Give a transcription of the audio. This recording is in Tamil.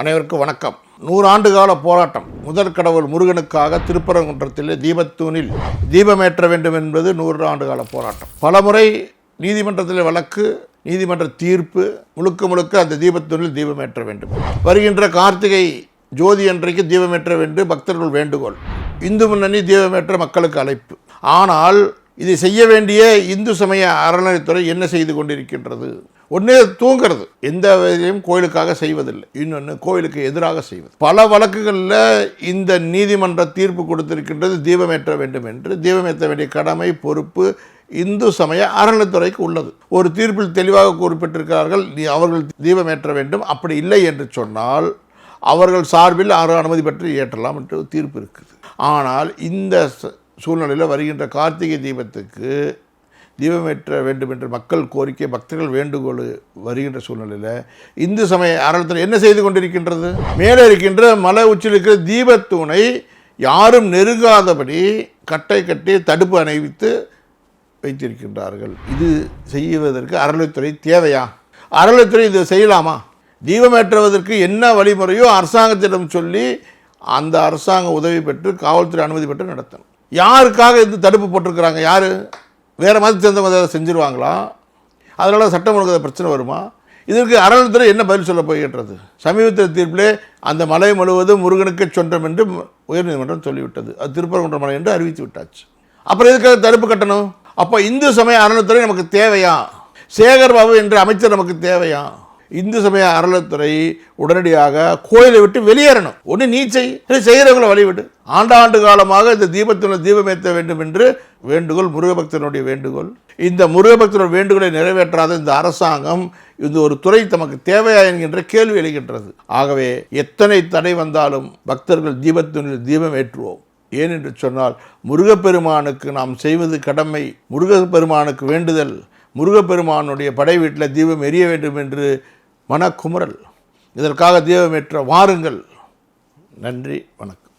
அனைவருக்கும் வணக்கம். நூறாண்டு கால போராட்டம். முதல் கடவுள் முருகனுக்காக திருப்பரங்குன்றத்தில் தீபத்தூணில் தீபமேற்ற வேண்டும் என்பது நூறு ஆண்டு கால போராட்டம். பலமுறை நீதிமன்றத்தில் வழக்கு நீதிமன்ற தீர்ப்பு முழுக்க முழுக்க அந்த தீபத்தூணில் தீபமேற்ற வேண்டும். வருகின்ற கார்த்திகை ஜோதி அன்றைக்கு தீபமேற்ற வேண்டும் பக்தர்கள் வேண்டுகோள். இந்து முன்னணி தீபமேற்ற மக்களுக்கு அழைப்பு. ஆனால் இதை செய்ய வேண்டிய இந்து சமய அறநிலைத்துறை என்ன செய்து கொண்டிருக்கின்றது? ஒன்று தூங்கிறது. எந்த வேலையும் கோயிலுக்காக செய்வதில்லை. இன்னொன்று கோயிலுக்கு எதிராக செய்வது. பல வழக்குகளில் இந்த நீதிமன்ற தீர்ப்பு கொடுத்திருக்கின்றது தீபமேற்ற வேண்டும் என்று. தீபமேற்ற வேண்டிய கடமை பொறுப்பு இந்து சமய அறநிலைத்துறைக்கு உள்ளது. ஒரு தீர்ப்பில் தெளிவாக குறிப்பிட்டிருக்கிறார்கள் நீ அவர்கள் தீபமேற்ற வேண்டும். அப்படி இல்லை என்று சொன்னால் அவர்கள் சார்பில் ஆறு அனுமதி பெற்று ஏற்றலாம் என்று தீர்ப்பு இருக்குது. ஆனால் இந்த சூழ்நிலையில் வருகின்ற கார்த்திகை தீபத்துக்கு தீபமேற்ற வேண்டும் என்று மக்கள் கோரிக்கை பக்தர்கள் வேண்டுகோள் வருகின்ற சூழ்நிலையில் இந்து சமய அறநிலையத்துறை என்ன செய்து கொண்டிருக்கின்றது? மேலே இருக்கின்ற மலை உச்சியில் இருக்கிற தீபத்தூணை யாரும் நெருங்காதபடி கட்டை கட்டி தடுப்பு அணைவித்து வைத்திருக்கின்றார்கள். இது செய்வதற்கு அறநிலைத்துறை தேவையா? அறநிலைத்துறை இது செய்யலாமா? தீபமேற்றுவதற்கு என்ன வழிமுறையோ அரசாங்கத்திடம் சொல்லி அந்த அரசாங்க உதவி பெற்று காவல்துறை அனுமதி பெற்று நடத்தணும். யாருக்காக இந்த தடுப்பு போட்டிருக்கிறாங்க? யார்? வேறு மாதிரி சேர்ந்தவங்க ஏதாவது செஞ்சுருவாங்களா? அதனால் சட்டம் ஒழுங்கு பிரச்சனை வருமா? இதற்கு அறநிலைத்துறை என்ன பதில் சொல்ல போகின்றது? சமீபத்தில் தீர்ப்பிலே அந்த மலை முழுவதும் முருகனுக்கு சொன்றம் என்று உயர்நீதிமன்றம் சொல்லிவிட்டது. அது திருப்பரங்குன்ற மலை என்று அறிவித்து விட்டாச்சு. அப்புறம் எதுக்காக தடுப்பு கட்டணும்? அப்போ இந்து சமய அறநிலைத்துறை நமக்கு தேவையா? சேகர் பாபு என்ற அமைச்சர் நமக்கு தேவையா? இந்து சமய அறநிலைத்துறை உடனடியாக கோயிலை விட்டு வெளியேறணும். ஒன்று நீ செய் இல்லை செய்கிறவங்கள வழிவிடு ஆண்டாண்டு காலமாக இந்த தீபத்தில் தீபமேற்ற வேண்டும் என்று வேண்டுகோள் முருகபக்தனுடைய வேண்டுகோள். இந்த முருகபக்தனுடைய வேண்டுகோளை நிறைவேற்றாத இந்த அரசாங்கம் இந்த ஒரு துறை தமக்கு தேவையா என்கின்ற கேள்வி எழுகின்றது. ஆகவே எத்தனை தடை வந்தாலும் பக்தர்கள் தீபத்தினில் தீபம் ஏற்றுவோம். ஏன் என்று சொன்னால் முருகப்பெருமானுக்கு நாம் செய்வது கடமை. முருகப்பெருமானுக்கு வேண்டுதல். முருகப்பெருமானுடைய படை வீட்டில் தீபம் எரிய வேண்டும் என்று மனக்குமுறல் இதற்காக தீபமேற்ற வாருங்கள். நன்றி வணக்கம்.